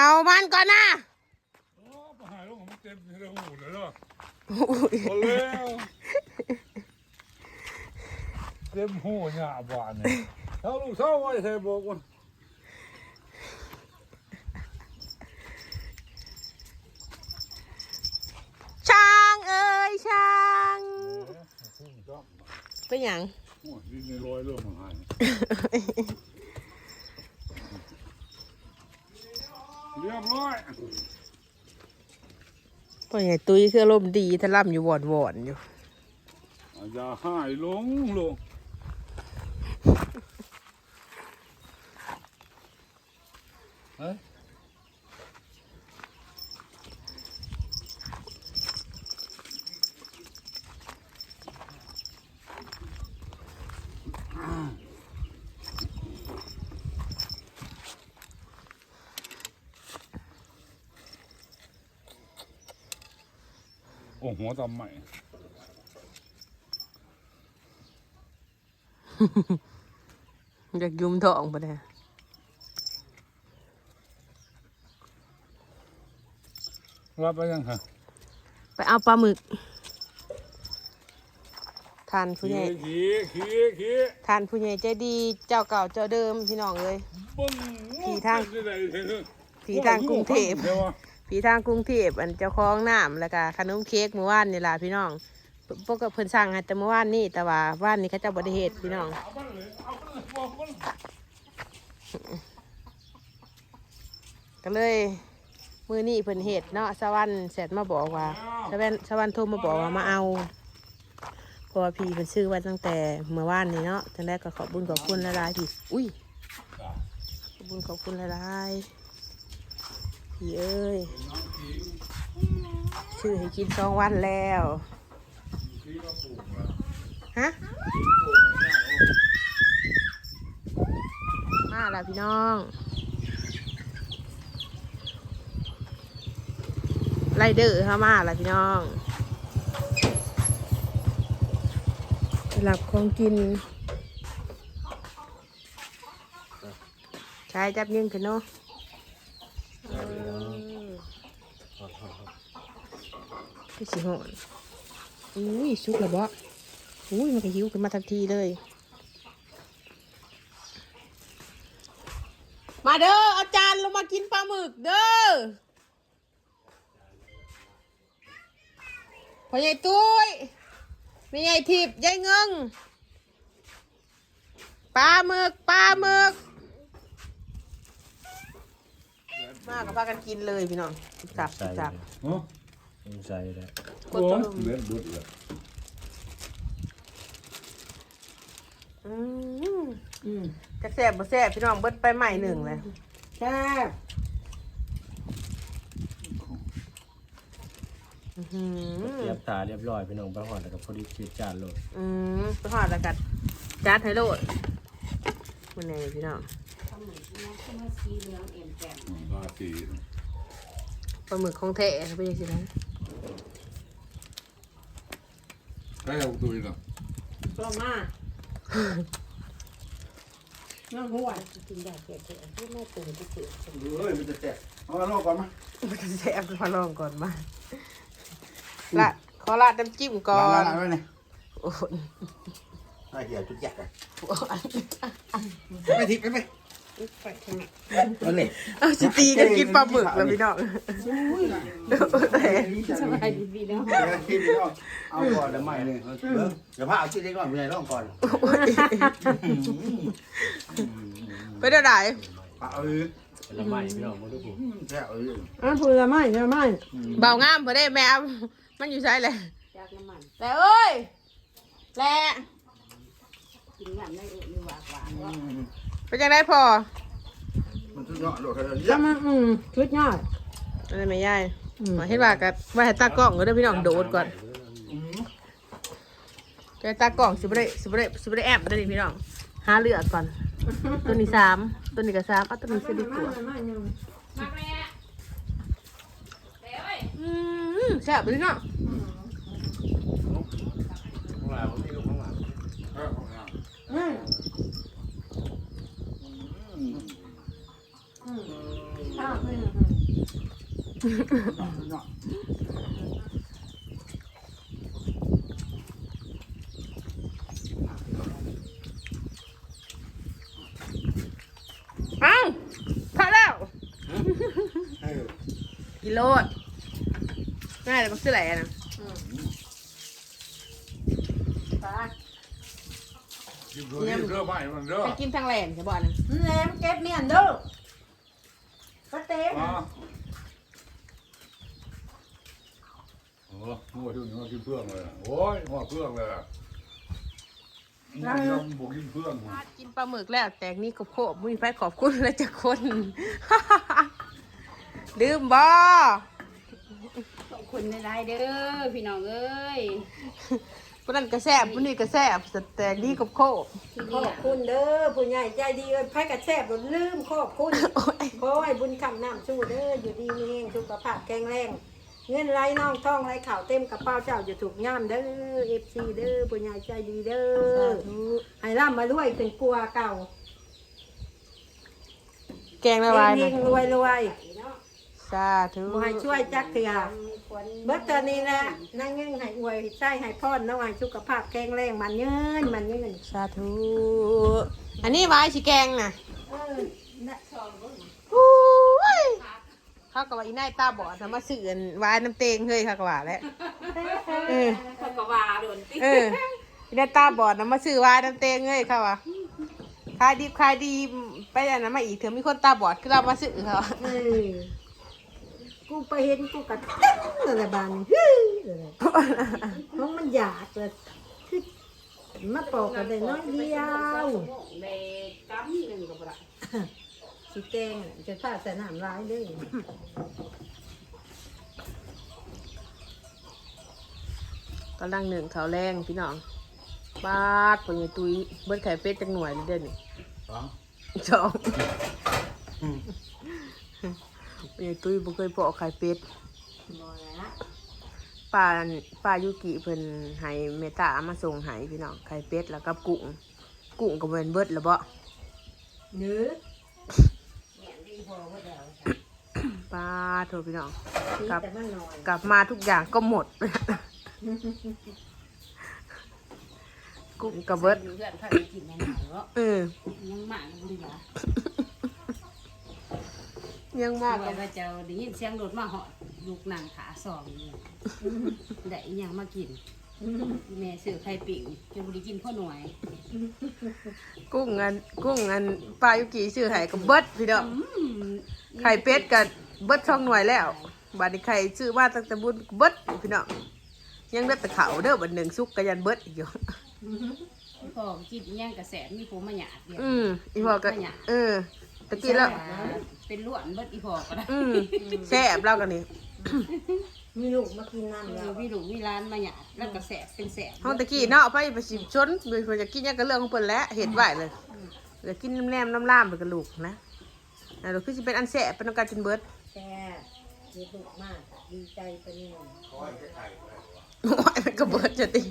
เอามันก่อนนะโอ้มาหาลูกผมเต็มที่หูเลยเหรออุ้ยโอ้แล้วเต็มหูเนี่ยบานเนี่ยเท่าลูกเท่าไว้ใส่บอกว่าช้างเอ้ยช้างพุ่งจ้องเป็นหยังโอ้ยดินในรอยเรื่องมันหาย เรียบร้อยพ่อใหญ่ตุ้ยคืออารมณ์ดีทะล่ำอยู่วอนวอนๆอยู่อย่าหายลงลง โอ้หัวตำใหม่ อยากยุมท้องปะเนี่ยรับไปยังฮะไปเอาปลาหมึก ทานผู้ใหขี้ญ่ขี้ขี้ขี้ทานผู้ใหญ่ใจดีเจ้าเก่าเจ้าเดิมพี่น้องเลย บึ้งขี่ทางเป็นได้ไงเถอะผีทางกรุงเทพดี๋ยววะ ผีทางกรุงเทพอันเจ้าของน้ำแล้วก็ขนมเค้กเมื่อวานนี่ล่ะพี่น้องพวกก็เพิ่นสั่งให้แต่เมื่อวานนี่แต่ว่าว่านนี้เขาเจ้าบริเหตุพี่น้องก็เลยมือนี่เพิ่นเหตุเนาะสวรรค์เสร็จมาบอกว่าสวรรค์สวรรค์โทรมาบอกว่ามาเอาเพราะว่าพี่เพิ่นซื้อไว้ตั้งแต่เมื่อวานนี่เนาะจังได้ก็ขอบบุญขอบคุณละลายๆพี่อุ้ยขอบบุญขอบคุณละลายๆ พี่เอ้ยซื้อให้กินสองวันแล้วฮะมาแล้วพี่น้องไรเดอร์เข้ามาแล้วพี่น้องหลับของกิน ใช้จับยิงกันเนาะ เออพี่สิหอนอุ้ยสุกแล้วบ่อุ้ยมันก็หิวขึ้นมาทันทีเลย มาเด้อเอาจารย์ลงมากินปลาหมึกเด้อพ่อใหญ่ตุ้ยแม่ใหญ่ทิพย์ยายเงิงปลาหมึกปลาหมึก มากกับพากันกินเลยพี่น้องจับจับเนาะใส่ได้กดตัวเล็ดบุดเลยอืมจะแซ่บบ่แซ่บพี่น้องเบิดไปใหม่หนึ่งเลยแซ่บอื้อหือเตรียมตาเรียบร้อยพี่น้องไปหอดแล้วก็พอดีคิดจานโลดอืมไปหอดแล้วกันจัดให้โลดมันไงพี่น้อง ราศีปลาหมึกของแท้เป็นยังไงนะใครเอาตัวนี้ล่ะปลามาน้องหัวเฮ้ยมันจะแตกเอามาลอกก่อนมามันจะแซ่บขอลองก่อนมาละขอราดน้ำจิ้มก่อล้านงๆไว้เนี่ยโอ้ยไอ้เหี้ยจุดแยกเลยโอ้ยไปทิพย์ไปไป เอาเลยเอาสิตีกันกินปลาหมึกแล้วพี่น้องสบายดีพี่น้องเอาก่อนเดี๋ยวใหม่เลยเดี๋ยวพาเอาชิ้นเล็กก่อนพี่นายลองก่อนไปเดี๋ยวไหนเอาเออเป็นละไม้พี่น้องมาดูผมแค่เอออะพูดละไม่ละไม่เบางามพอได้แม่เอามันอยู่ใช่เลยแต่เอ้ยแหละเป็น ยังไงพอมันชุดเนาะโดดเขาเลยจะมาอืมชุดยอดอะไรไม่ย่ายมาเห็นว่ากันว่าให้ตากล้องก็ได้อพี่น้องโดดก่อนจะให้ตากล้องสิบเรสิบเรสิบเรแอบได้อนี่พี่น้องหาเลือกก่อน ตัวนี้สามตัวนี้ก็สามเอาตัวนี้สิดีกว่าไม่ยังอืมแซ่บเลยเนาะ ข้างหลังผมมีลูกข้างหลัง อืมข้าวไม่ยัง เนาะเอ้าพาแล้วเออกิโลดง่ายเลยมันคืออะไรอะนะปลากินเพื่อเพื่อไม่มันเด้อไปกินทางแหลนจะบอกนะแหนมเก็บเมียนเด้อปลาเต็ม มาโอ้หัวที่หัวกินเพื่องเลยโอ้ยหัวเพื่องเลยยังบกินเพื่องกินปลาหมึกแล้ว แตกนี่กบโคบมีไฟขอบคุณแล้วจะคน ลืมบ่ขอบคุณหลายๆเด้อพี่น้องเอ้ยผู้นั้นกระแซบผู้นี้กระแซบแตกนี่กบโคบที่ขอนี่บคุณเด้อผู้ใหญ่ใจดีเอ้ยไผกระแซบบ่ลืมขอบคุณโอ้ยขอให้บุญคำน้ำสู้เด้ออยู่ดีมีแรงสุขภาพแข็งแรง เงินไหลน้องทองไหลข่าวเต็มกระเป๋าเจ้าอยู่ถูกย่ามเด้อ FC เด้อผู้ใหญ่ใจดีเด้อให้ร่ำมาด้วยเป็นกลัวเก่าแกงละลายเฮนะงๆรวยรวยสาธุๆบ่ให้ช่วยจักเถื่อเบิดเตอนนี้แหละนั่งเงินให้อวยใช้ให้พรน้องให้สุขภาพแข็งแรงมันยืนมันยืนสาธุอันนี้ไว้ชิแกงน่ะเออน่ะอู้ย เขากับว่าอีนายตาบอดทำมาสื่ออันไว้น้ำเตงเฮ้ยเขากับว่าแล้วเออเขาก็ว่าโดนติเอออีนายตาบอดนำมาสื่อไว้น้ำเตงเฮ้ยเขาว่าขายดีขายดีไปอันนั้นมาอีกเถอะมีคนตาบอดคือเรามาสื่อเขาเออกูไปเห็นกูกระตึ้งอะไรบานฮึ่ยเลยเพราะมันอยากเลยคือมาปอกกันได้น้อยเดียว เด็กกำหนึ่งก็บ่ได้สิแกงน่ะจะถ้าใส่น้ำร้ายเด้อกำลังหนึ่งเขาวแรงพี่น้องบาดคนใหญ่ตุยเบิดไข่เป็ดจังหน่วยเลยเด้อนี่สองสองคนใหญ่ตุยบ่เคยปอกไข่เป็ดบ่ละป้าป้ายุกิเพิ่นให้เมตตาเอามาส่งให้พี่น้องไข่เป็ดแล้วก็กุ้งกุ้งก็เป็นเบิดแล้วบ่เนื้อ ป้าโทษพี่น้องที่ครับแต่มันน้อยกลับมาทุกอย่างก็หมดกุ้งกับเบิดเพื่อนพาไปกินแม่หนาวเออยังมากบ่ดีล่ะยังมากว่าว่าเจ้าได้ยินเสียงรถมาเหาะลูกนั่งขาสองอยู่ได้อีหยังมากินแม่ซื้อไข่ปิ้งจนบ่ได้กินพ่อหน่วย กุ้งอันกุ้งอันป้ายุกิซื้อให้กับเบิดพี่น้องอืมไข่เป็ดกับ เบิดช่องหน่วยแล้วบาดนี้ไข่ซื้อมาตั้งแต่บุญเบิดพี่น้องยังเหลือแต่เขาวเด้อบัดหนึ่งซุกกะยันเบิดอีกอยู่พ่อกินอีหยังกระแสมีผมมาหยาดเดียวอืมอีพอก็เออตะกี้แล้วเป็นล้วนเบิดอีพอก็ได้อืมแซ่บเรากันนี่มีลูกมากินน้ำเอแล้อววิลุวิร้านมาหยาดแล้วก็แสบเป็นแสบห้องตะกี้เนาะไปไปสิบชนเพิ่นจะกินหยังก็เรื่องของเพิ่นแหล้วเห็ดไว้เลยเดี๋ยวกินน้ำแนมน้ำล่ามไปกับลูกนะแล้วเราคือสิเป็นอันแซ่บเป็นต้องการจนเบิด แค่มีลูกมากดีใจไปนี่โอ้ยมันก็เบิดจะติ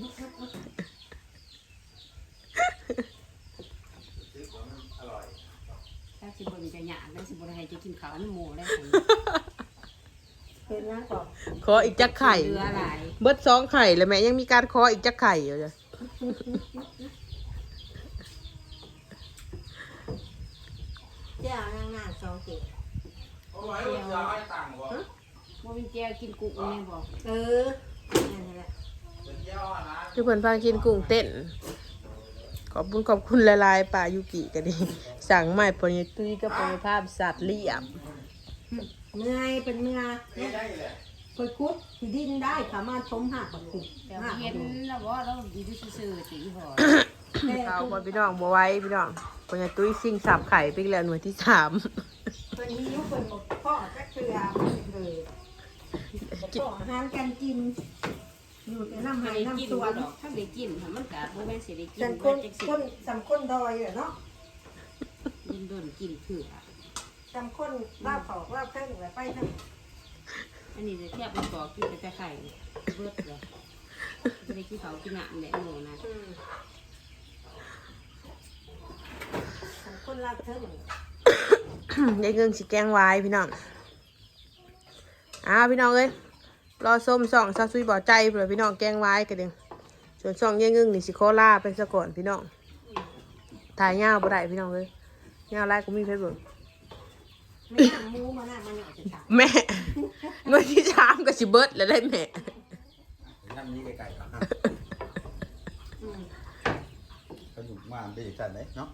ถ้าสิบนจะหยาดแล้วสิบนให้จะกินข้าวน้ำหมูแล้วเป็นนะก่อนขออีกจักไข่ เรืออะไรเบิดสองไข่แล้วแม่ยังมีการขออีกจักไข่อยู่จ้ะเจ้านั่งหน้าสองเกศ โมวินแก้วกินกุ้งแม่บอกเออนั่นแหละคือเพิ่นพากินกุ้งเต้น ขอบคุณขอบคุณหลายๆป่ายุกิกันดี สั่งใหม่ปนิตุยกับปนิภาพสัตว์เลี้ยมเมื่อยเป็นเมื่อยเคยคุดที่ดินได้สามารถชมหักบักขุดแต่หักเห็นแล้วว่าเราดีที่ซื่อๆตีพอ แต่เอาพอพี่น้องบัวไว้พี่น้องปนิตุยซิ่งสับไข่ไปอีกแล้วหน่วยที่สามเป็นหิวเป็นบอกพ่อก็เกลือเลยพ่ออาหารการกิน อยู่แต่น้ำถ้าหายได้กินน้ำสวบ่นดอกถ้าได้กินมันกะบ่แม่นสิได้กินสันคบ่นจักสิคนสันคนดอยเหรอเนาะกินโดนกินเถื่อสันคนลาบเผาลาบเพิ่งอะไรไปทั้งอันนี้จะเทียบไปบอกกินแต่แต่ไข่เบิดเลยจะได้กินเขาวกินหนามแหละหนูนะ อืมสันคนลาบเพิ่งได้เงินสิแกงไว้พี่น้องอ้าวพี่น้องเอ้ยรอส้มส่องซาซุยบ่อใจเผื่อพี่น้องแกงไว้กันเด้งส่วนช่องเย่งึ่งนี่สิโคล่าไปซะก่อนพี่น้องถ่ายยาวบ่ได้พี่น้องเอ้ยยาวไล่กูมีเพชรบ่ไม่ทำมูมาหน้ามาเหนียวจะฉาแม่เมื่อที่ชามก็สิเบิดแล้วได้แม่นั่งนี้ไกลๆก่อนกระดูกมาเป็นจังไดเนาะ